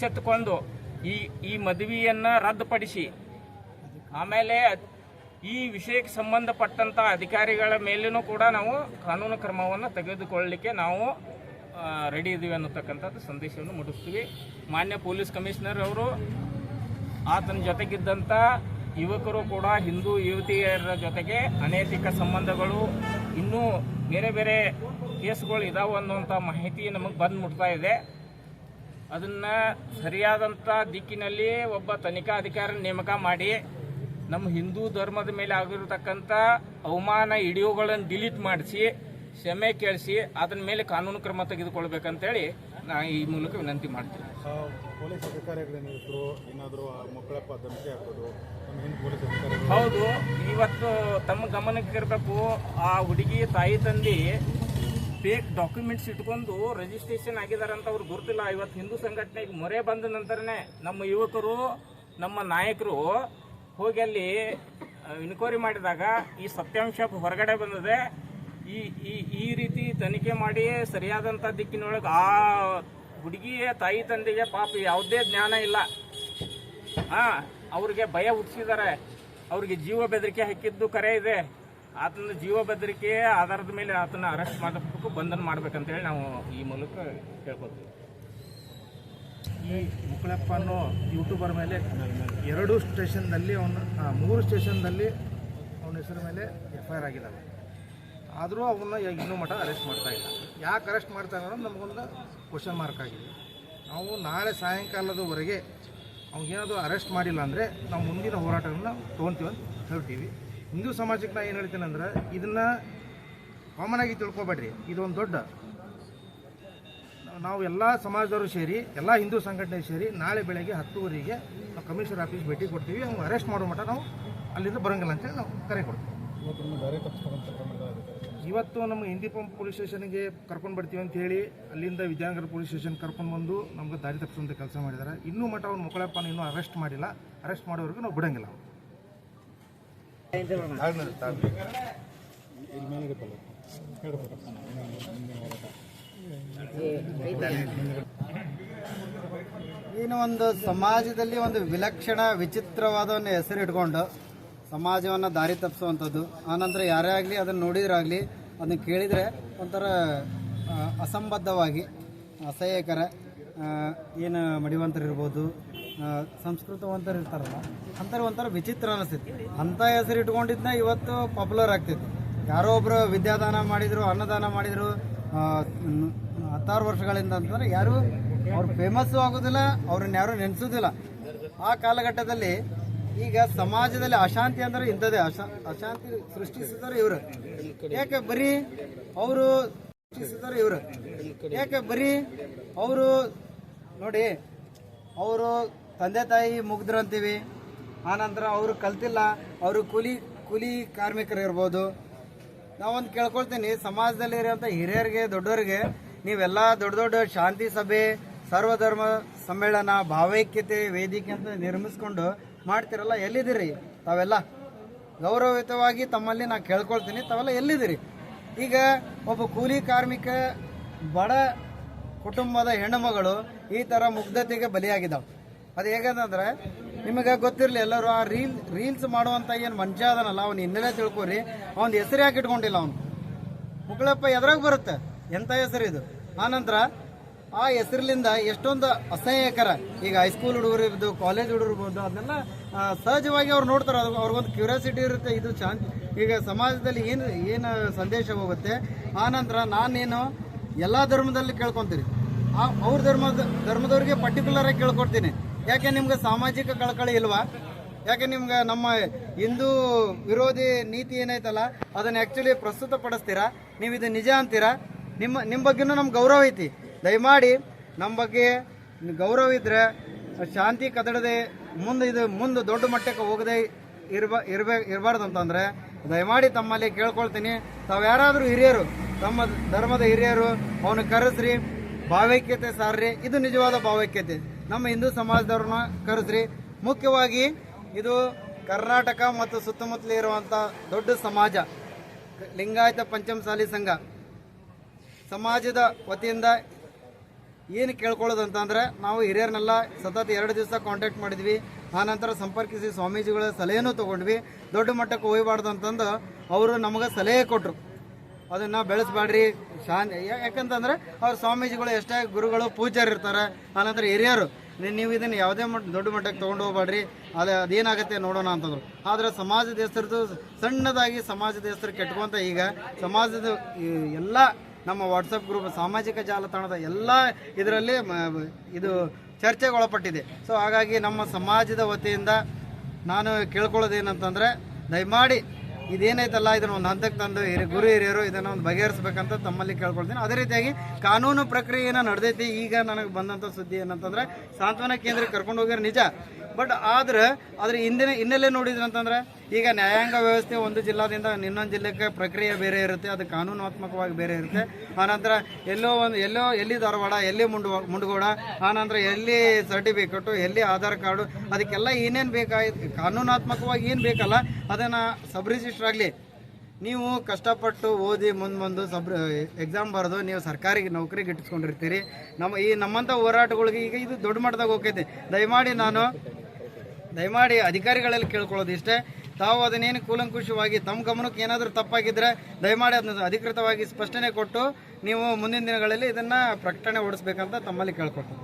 ತೆಗೆದುಕೊಂಡು ಈ ಈ ಮದುವೆಯನ್ನು ರದ್ದುಪಡಿಸಿ. ಆಮೇಲೆ ಈ ವಿಷಯಕ್ಕೆ ಸಂಬಂಧಪಟ್ಟಂಥ ಅಧಿಕಾರಿಗಳ ಮೇಲೂ ಕೂಡ ನಾವು ಕಾನೂನು ಕ್ರಮವನ್ನು ತೆಗೆದುಕೊಳ್ಳಲಿಕ್ಕೆ ನಾವು ರೆಡಿ ಇದ್ದೀವಿ ಅನ್ನತಕ್ಕಂಥದ್ದು ಸಂದೇಶವನ್ನು ಮುಟ್ಟಿಸ್ತೀವಿ. ಮಾನ್ಯ ಪೊಲೀಸ್ ಕಮಿಷನರ್ ಅವರು, ಆತನ ಜೊತೆಗಿದ್ದಂಥ ಯುವಕರು ಕೂಡ, ಹಿಂದೂ ಯುವತಿಯರ ಜೊತೆಗೆ ಅನೈತಿಕ ಸಂಬಂಧಗಳು, ಇನ್ನೂ ಬೇರೆ ಬೇರೆ ಕೇಸ್ಗಳು ಇದಾವೆ ಅನ್ನುವಂಥ ಮಾಹಿತಿ ನಮಗೆ ಬಂದು ಮುಟ್ತಾ ಇದೆ. ಅದನ್ನ ಸರಿಯಾದಂಥ ದಿಕ್ಕಿನಲ್ಲಿ ಒಬ್ಬ ತನಿಖಾ ಅಧಿಕಾರ ನೇಮಕ ಮಾಡಿ ನಮ್ಮ ಹಿಂದೂ ಧರ್ಮದ ಮೇಲೆ ಆಗಿರತಕ್ಕಂಥ ಅವಮಾನ ಹಿಡಿಯೋಗಳನ್ನು ಡಿಲೀಟ್ ಮಾಡಿಸಿ ಕ್ಷಮೆ ಕೇಳಿಸಿ ಅದನ್ನ ಮೇಲೆ ಕಾನೂನು ಕ್ರಮ ತೆಗೆದುಕೊಳ್ಬೇಕಂತೇಳಿ ನಾ ಈ ಮೂಲಕ ವಿನಂತಿ ಮಾಡ್ತೀನಿ. ಆ, ಪೊಲೀಸ್ ಅಧಿಕಾರಿಗಳೇನಿದ್ರು ಏನಾದರೂ ಮಕ್ಕಳಪ್ಪ ಧಮಕಿ ಹಾಕೋದು ನಮ್ಮ ಹಿಂದೆ ಪೊಲೀಸ್ ಅಧಿಕಾರಿಗಳು ಹೌದು ಇವತ್ತು ತಮ್ಮ ಗಮನಕ್ಕೆ ಇರಬೇಕು ಆ ಹುಡುಗಿ ತಾಯಿ ತಂದೆ ಫೇಕ್ ಡಾಕ್ಯುಮೆಂಟ್ಸ್ ಇಟ್ಕೊಂಡು ರಿಜಿಸ್ಟ್ರೇಷನ್ ಆಗಿದಾರಂತ ಅವ್ರು ಗೊತ್ತಿಲ್ಲ. ಇವತ್ತು ಹಿಂದೂ ಸಂಘಟನೆಗೆ ಮೊರೆ ಬಂದ ನಂತರನೇ ನಮ್ಮ ಯುವಕರು, ನಮ್ಮ ನಾಯಕರು ಹೋಗಿ ಅಲ್ಲಿ ಇನ್ಕ್ವೈರಿ ಮಾಡಿದಾಗ ಈ ಸತ್ಯಾಂಶ ಹೊರಗಡೆ ಬಂದಿದೆ. ಈ ಈ ಈ ರೀತಿ ತನಿಖೆ ಮಾಡಿ ಸರಿಯಾದಂಥ ದಿಕ್ಕಿನೊಳಗೆ ಆ ಹುಡುಗಿಯ ತಾಯಿ ತಂದೆಗೆ ಪಾಪ ಯಾವುದೇ ಜ್ಞಾನ ಇಲ್ಲ. ಹಾಂ ಅವ್ರಿಗೆ ಭಯ ಹುಟ್ಟಿಸಿದ್ದಾರೆ. ಅವ್ರಿಗೆ ಜೀವ ಬೆದರಿಕೆ ಹಾಕಿದ್ದು ಕರೆ ಇದೆ. ಆತನ ಜೀವ ಬೆದರಿಕೆ ಆಧಾರದ ಮೇಲೆ ಆತನ ಅರೆಸ್ಟ್ ಮಾಡಬೇಕು, ಬಂಧನ ಮಾಡ್ಬೇಕಂತೇಳಿ ನಾವು ಈ ಮೂಲಕ ಕೇಳ್ಕೊತೀವಿ ಈ ಮುಕ್ಕಳಪ್ಪ ಅನ್ನೋ ಯೂಟ್ಯೂಬರ್ ಮೇಲೆ ಎರಡು ಸ್ಟೇಷನ್ದಲ್ಲಿ ಅವನು ಮೂರು ಸ್ಟೇಷನ್ದಲ್ಲಿ ಅವನ ಹೆಸರು ಮೇಲೆ ಎಫ್ ಐ ಆರ್ ಆಗಿದ್ದಾವೆ. ಆದರೂ ಅವನ್ನ ಇನ್ನೂ ಮಠ ಅರೆಸ್ಟ್ ಮಾಡ್ತಾ ಇಲ್ಲ. ಯಾಕೆ ಅರೆಸ್ಟ್ ಮಾಡ್ತಾ ಇಲ್ಲ ಅನ್ನೋದು ನಮಗೊಂದು ಕ್ವಶನ್ ಮಾರ್ಕ್ ಆಗಿದೆ. ನಾವು ನಾಳೆ ಸಾಯಂಕಾಲದವರೆಗೆ ಅವ್ನಿಗೇನಾದರೂ ಅರೆಸ್ಟ್ ಮಾಡಿಲ್ಲ ಅಂದರೆ ನಾವು ಮುಂದಿನ ಹೋರಾಟವನ್ನು ತೊಗೊತೀವಿ ಅಂತ ಹೇಳ್ತೀವಿ. ಹಿಂದೂ ಸಮಾಜಕ್ಕೆ ನಾ ಏನು ಹೇಳ್ತೀನಿ ಅಂದ್ರೆ ಇದನ್ನು ಕಾಮನ್ ಆಗಿ ತಿಳ್ಕೊಬೇಡ್ರಿ. ಇದೊಂದು ದೊಡ್ಡ. ನಾವು ಎಲ್ಲ ಸಮಾಜದವರು ಸೇರಿ, ಎಲ್ಲ ಹಿಂದೂ ಸಂಘಟನೆ ಸೇರಿ ನಾಳೆ ಬೆಳಗ್ಗೆ ಹತ್ತುವರೆಗೆ ನಾವು ಕಮಿಷನರ್ ಆಫೀಸ್ ಭೇಟಿ ಕೊಡ್ತೀವಿ. ಅವ್ನು ಅರೆಸ್ಟ್ ಮಾಡೋ ಮಟ್ಟ ನಾವು ಅಲ್ಲಿಂದ ಬರಂಗಿಲ್ಲ ಅಂತೇಳಿ ನಾವು ಕರೆ ಕೊಡ್ತೀವಿ. ಇವತ್ತು ನಿಮ್ಮ ಹಿಂದಿ ಪಂಪ್ ಪೊಲೀಸ್ ಸ್ಟೇಷನ್ಗೆ ಕರ್ಕೊಂಡು ಬರ್ತೀವಿ ಅಂತ ಹೇಳಿ ಅಲ್ಲಿಂದ ವಿದ್ಯಾನಗರ ಪೊಲೀಸ್ ಸ್ಟೇಷನ್ ಕರ್ಕೊಂಡು ಬಂದು ನಮ್ಗೆ ದಾರಿ ತಪ್ಪಿಸುವಂಥ ಕೆಲಸ ಮಾಡಿದ್ದಾರೆ ಇನ್ನೂ ಮಟ್ಟ ಅವ್ನು ಮಕ್ಕಳಪ್ಪನ ಇನ್ನೂ ಅರೆಸ್ಟ್ ಮಾಡಿಲ್ಲ. ಅರೆಸ್ಟ್ ಮಾಡೋವರೆಗೂ ನಾವು ಬಿಡಂಗಿಲ್ಲ ಇಲ್ಲಿ ಮೇಲೆ ಇರುತ್ತಲ್ಲ ಹೇಳ್ಬೇಕು ಮುಂದಿನ ಹೋರಾಟ ಏನು ಒಂದು ಸಮಾಜದಲ್ಲಿ ಒಂದು ವಿಲಕ್ಷಣ ವಿಚಿತ್ರವಾದ ಒಂದು ಹೆಸರು ಇಟ್ಕೊಂಡು ಸಮಾಜವನ್ನು ದಾರಿ ತಪ್ಪಿಸುವಂಥದ್ದು. ಆನಂತರ ಯಾರೇ ಆಗಲಿ ಅದನ್ನು ನೋಡಿದ್ರಾಗಲಿ ಅದನ್ನು ಕೇಳಿದರೆ ಒಂಥರ ಅಸಂಬದ್ಧವಾಗಿ ಅಸಹ್ಯಕರ ಏನು ಮಡಿವಂತರು ಇರ್ಬೋದು ಆ, ಸಂಸ್ಕೃತವಂತರು ಇರ್ತಾರಲ್ಲ, ಅಂಥವ್ರು ಒಂಥರ ವಿಚಿತ್ರ ಅನಿಸ್ತೈತಿ ಅಂಥ ಹೆಸರು ಇಟ್ಕೊಂಡಿದ್ನ ಇವತ್ತು ಪಾಪ್ಯುಲರ್ ಆಗ್ತಿತ್ತು. ಯಾರೋ ಒಬ್ಬರು ವಿದ್ಯಾದಾನ ಮಾಡಿದರು, ಅನ್ನದಾನ ಮಾಡಿದರು ಹತ್ತಾರು ವರ್ಷಗಳಿಂದ ಅಂತಂದ್ರೆ ಯಾರು ಅವ್ರು ಫೇಮಸ್ಸು ಆಗೋದಿಲ್ಲ, ಅವ್ರನ್ನ ಯಾರು ನೆನೆಸೋದಿಲ್ಲ. ಆ ಕಾಲಘಟ್ಟದಲ್ಲಿ ಈಗ ಸಮಾಜದಲ್ಲಿ ಅಶಾಂತಿ ಅಂದರೆ ಇಂಥದ್ದೇ. ಅಶಾ, ಅಶಾಂತಿ ಸೃಷ್ಟಿಸಿದವರು ಇವರು. ಯಾಕೆ ಬರೀ ಅವರು ಸೃಷ್ಟಿಸಿದವರು ಇವರು? ಯಾಕೆ ಬರೀ ಅವರು, ನೋಡಿ, ಅವರು ತಂದೆ ತಾಯಿ ಮುಗ್ದ್ರು ಅಂತೀವಿ. ಆನಂತರ ಅವರು ಕಲ್ತಿಲ್ಲ. ಅವರು ಕೂಲಿ ಕೂಲಿ ಕಾರ್ಮಿಕರು ಇರ್ಬೋದು. ನಾವೊಂದು ಕೇಳ್ಕೊಳ್ತೀನಿ, ಸಮಾಜದಲ್ಲಿ ಇರೋಂಥ ಹಿರಿಯರಿಗೆ ದೊಡ್ಡವರಿಗೆ ನೀವೆಲ್ಲ ದೊಡ್ಡ ದೊಡ್ಡ ಶಾಂತಿ ಸಭೆ, ಸರ್ವಧರ್ಮ ಸಮ್ಮೇಳನ, ಭಾವೈಕ್ಯತೆ ವೇದಿಕೆ ಅಂತ ನಿರ್ಮಿಸ್ಕೊಂಡು ಮಾಡ್ತಿರಲ್ಲ, ಎಲ್ಲಿದ್ದೀರಿ? ತಾವೆಲ್ಲ ಗೌರವಯುತವಾಗಿ ತಮ್ಮಲ್ಲಿ ನಾನು ಕೇಳ್ಕೊಳ್ತೀನಿ, ತಾವೆಲ್ಲ ಎಲ್ಲಿದ್ದೀರಿ? ಈಗ ಒಬ್ಬ ಕೂಲಿ ಕಾರ್ಮಿಕ ಬಡ ಕುಟುಂಬದ ಹೆಣ್ಣುಮಗಳು ಈ ಥರ ಮುಗ್ಧತೆಗೆ ಬಲಿಯಾಗಿದ್ದಾವೆ ಅದು ಹೇಗಂತಂದ್ರೆ, ನಿಮಗೆ ಗೊತ್ತಿರಲಿ ಎಲ್ಲರೂ ಆ ರೀಲ್, ರೀಲ್ಸ್ ಮಾಡುವಂಥ ಏನು ಮನುಷ್ಯ ಅದನಲ್ಲ, ಅವ್ನು ಹಿನ್ನೆಲೆ ತಿಳ್ಕೊರಿ. ಅವ್ನ ಹೆಸರು ಯಾಕೆ ಇಟ್ಕೊಂಡಿಲ್ಲ ಅವನು. ಮುಗಳಪ್ಪ ಎದ್ರಾಗ ಬರುತ್ತೆ? ಎಂಥ ಹೆಸರು ಇದು? ಆನಂತರ, ಆ ಹೆಸರಿನಿಂದ ಎಷ್ಟೊಂದು ಅಸಹ್ಯಕರ, ಈಗ ಹೈಸ್ಕೂಲ್ ಹುಡುಗರು ಇರ್ಬೋದು ಕಾಲೇಜ್ ಹುಡುಗರು ಇರ್ಬೋದು ಅದನ್ನೆಲ್ಲ ಸಹಜವಾಗಿ ಅವ್ರು ನೋಡ್ತಾರೆ. ಅದು ಅವ್ರಿಗೊಂದು ಕ್ಯೂರಿಯಾಸಿಟಿ ಇರುತ್ತೆ, ಇದು ಚಾನ್ಸ್ ಈಗ ಸಮಾಜದಲ್ಲಿ ಏನು ಏನು ಸಂದೇಶ ಹೋಗುತ್ತೆ? ಆನಂತರ ನಾನೇನು ಎಲ್ಲ ಧರ್ಮದಲ್ಲಿ ಕೇಳ್ಕೊತೀನಿ. ಆ, ಅವ್ರ ಧರ್ಮದ, ಧರ್ಮದವ್ರಿಗೆ ಪರ್ಟಿಕ್ಯುಲರ್ ಆಗಿ ಕೇಳ್ಕೊಡ್ತೀನಿ. ಯಾಕೆ ನಿಮ್ಗೆ ಸಾಮಾಜಿಕ ಕಳಕಳಿ ಇಲ್ವಾ? ಯಾಕೆ ನಿಮ್ಗೆ ನಮ್ಮ ಹಿಂದೂ ವಿರೋಧಿ ನೀತಿ ಏನೈತಲ್ಲ ಅದನ್ನ ಆ್ಯಕ್ಚುಲಿ ಪ್ರಸ್ತುತಪಡಿಸ್ತೀರಾ? ನೀವು ಇದು ನಿಜ ಅಂತೀರಾ? ನಿಮ್ಮ ನಿಮ್ಮ ಬಗ್ಗೆನೂ ನಮ್ಗೆ ಗೌರವ ಐತಿ. ದಯಮಾಡಿ ನಮ್ಮ ಬಗ್ಗೆ ಗೌರವ ಇದ್ರೆ ಶಾಂತಿ ಕದಡದೆ ಮುಂದೆ ಇದು, ಮುಂದೆ ದೊಡ್ಡ ಮಟ್ಟಕ್ಕೆ ಹೋಗದೆ ಇರ್ಬ, ಇರ್ಬೇ, ಇರಬಾರ್ದು ಅಂತಂದ್ರೆ ದಯಮಾಡಿ ತಮ್ಮಲ್ಲಿ ಕೇಳ್ಕೊಳ್ತೀನಿ. ತಾವು ಯಾರಾದರೂ ಹಿರಿಯರು, ತಮ್ಮ ಧರ್ಮದ ಹಿರಿಯರು, ಅವನು ಕರೆಸ್ರಿ, ಭಾವೈಕ್ಯತೆ ಸಾರ್ರಿ. ಇದು ನಿಜವಾದ ಭಾವೈಕ್ಯತೆ. ನಮ್ಮ ಹಿಂದೂ ಸಮಾಜದವ್ರನ್ನ ಕರೆಸ್ರಿ ಮುಖ್ಯವಾಗಿ ಇದು ಕರ್ನಾಟಕ ಮತ್ತು ಸುತ್ತಮುತ್ತಲೇ ಇರುವಂಥ ದೊಡ್ಡ ಸಮಾಜ, ಲಿಂಗಾಯತ ಪಂಚಮಸಾಲಿ ಸಂಘ. ಸಮಾಜದ ವತಿಯಿಂದ ಏನು ಕೇಳ್ಕೊಳ್ಳೋದಂತಂದ್ರೆ, ನಾವು ಹಿರಿಯರನ್ನೆಲ್ಲ ಸತತ ಎರಡು ದಿವಸ ಕಾಂಟ್ಯಾಕ್ಟ್ ಮಾಡಿದ್ವಿ. ಆನಂತರ ಸಂಪರ್ಕಿಸಿ ಸ್ವಾಮೀಜಿಗಳ ಸಲಹೆಯೂ ತೊಗೊಂಡ್ವಿ. ದೊಡ್ಡ ಮಟ್ಟಕ್ಕೆ ಹೋಗಬಾರ್ದು ಅಂತಂದು ಅವರು ನಮಗೆ ಸಲಹೆ ಕೊಟ್ಟರು ಅದನ್ನು ಬೆಳೆಸ್ಬೇಡ್ರಿ. ಯಾ- ಯಾಕಂತಂದ್ರೆ ಅವ್ರ ಸ್ವಾಮೀಜಿಗಳು ಎಷ್ಟೇ ಗುರುಗಳು ಪೂಜ್ಯರು ಇರ್ತಾರೆ, ಆನಂತರ ಹಿರಿಯರು ನೀವು ಇದನ್ನು ಯಾವುದೇ ಮಟ್ಟ ದೊಡ್ಡ ಮಟ್ಟಕ್ಕೆ ತೊಗೊಂಡು ಹೋಗ್ಬೇಡ್ರಿ ಅದು ಅದೇನಾಗುತ್ತೆ ನೋಡೋಣ ಅಂತಂದ್ರು. ಆದ್ರೆ ಸಮಾಜದ ಹೆಸರದು ಸಣ್ಣದಾಗಿ ಸಮಾಜದ ಹೆಸರು ಕೆಟ್ಕೊಂತ ಈಗ ಸಮಾಜದ ಎಲ್ಲ ನಮ್ಮ ವಾಟ್ಸಪ್ ಗ್ರೂಪ್ ಸಾಮಾಜಿಕ ಜಾಲತಾಣದ ಎಲ್ಲ ಇದರಲ್ಲಿ ಇದು ಚರ್ಚೆಗೆ ಒಳಪಟ್ಟಿದೆ ಸೊ ಹಾಗಾಗಿ ನಮ್ಮ ಸಮಾಜದ ವತಿಯಿಂದ ನಾನು ಕೇಳ್ಕೊಳ್ಳೋದೇನಂತಂದರೆ, ದಯಮಾಡಿ ಇದೇನೈತಲ್ಲ, ಇದನ್ನ ಒಂದು ಹಂತಕ್ಕೆ ತಂದು ಹಿರಿ ಗುರು ಹಿರಿಯರು ಇದನ್ನು ಒಂದು ಬಗೆಹರಿಸ್ಬೇಕಂತ ತಮ್ಮಲ್ಲಿ ಕೇಳ್ಕೊಳ್ತೀನಿ. ಅದೇ ರೀತಿಯಾಗಿ ಕಾನೂನು ಪ್ರಕ್ರಿಯೆನ ನಡೆದೈತಿ. ಈಗ ನನಗೆ ಬಂದಂಥ ಸುದ್ದಿ ಏನಂತಂದ್ರೆ, ಸಾಂತ್ವನ ಕೇಂದ್ರಕ್ಕೆ ಕರ್ಕೊಂಡು ಹೋಗ್ಯಾರ ನಿಜ. ಬಟ್ ಆದ್ರೆ ಅದ್ರ ಹಿಂದಿನ ಹಿನ್ನೆಲೆ ಅಂತಂದ್ರೆ ಈಗ ನ್ಯಾಯಾಂಗ ವ್ಯವಸ್ಥೆ ಒಂದು ಜಿಲ್ಲಾದಿಂದ ಇನ್ನೊಂದು ಜಿಲ್ಲೆಗೆ ಪ್ರಕ್ರಿಯೆ ಬೇರೆ ಇರುತ್ತೆ, ಅದು ಕಾನೂನಾತ್ಮಕವಾಗಿ ಬೇರೆ ಇರುತ್ತೆ. ಆನಂತರ ಎಲ್ಲೋ ಒಂದು, ಎಲ್ಲೋ ಎಲ್ಲಿ ಧಾರವಾಡ, ಎಲ್ಲಿ ಮುಂಡು, ಮುಂಡಗೋಡ, ಆನಂತರ ಎಲ್ಲಿ ಸರ್ಟಿಫಿಕೇಟು, ಎಲ್ಲಿ ಆಧಾರ್ ಕಾರ್ಡು, ಅದಕ್ಕೆಲ್ಲ ಏನೇನು ಬೇಕಾಯ್ತು, ಕಾನೂನಾತ್ಮಕವಾಗಿ ಏನು ಬೇಕಲ್ಲ, ಅದನ್ನು ಸಬ್ ರಿಜಿಸ್ಟರ್ ಆಗಲಿ ನೀವು ಕಷ್ಟಪಟ್ಟು ಓದಿ ಮುಂದೆ ಬಂದು ಸಬ್ ಎಕ್ಸಾಮ್ ಬರೆದು ನೀವು ಸರ್ಕಾರಿ ನೌಕರಿಗೆ ಇಟ್ಟಿಸ್ಕೊಂಡಿರ್ತೀರಿ. ನಮ್ಮ ಈ ನಮ್ಮಂಥ ಹೋರಾಟಗಳಿಗೆ ಈಗ ಇದು ದೊಡ್ಡ ಮಟ್ಟದಾಗ ಹೋಗ್ತೈತಿ. ದಯಮಾಡಿ ನಾನು ದಯಮಾಡಿ ಅಧಿಕಾರಿಗಳಲ್ಲಿ ಕೇಳ್ಕೊಳ್ಳೋದು ಇಷ್ಟೇ. ತಾವು ಅದನ್ನೇನು ಕೂಲಂಕುಷವಾಗಿ ತಮ್ಮ ಗಮನಕ್ಕೆ ಏನಾದರೂ ತಪ್ಪಾಗಿದ್ದರೆ ದಯಮಾಡಿ ಅದನ್ನ ಅಧಿಕೃತವಾಗಿ ಸ್ಪಷ್ಟನೆ ಕೊಟ್ಟು ನೀವು ಮುಂದಿನ ದಿನಗಳಲ್ಲಿ ಇದನ್ನು ಪ್ರಕಟಣೆ ಓಡಿಸ್ಬೇಕಂತ ತಮ್ಮಲ್ಲಿ ಕೇಳ್ಕೊಳ್ತೀನಿ.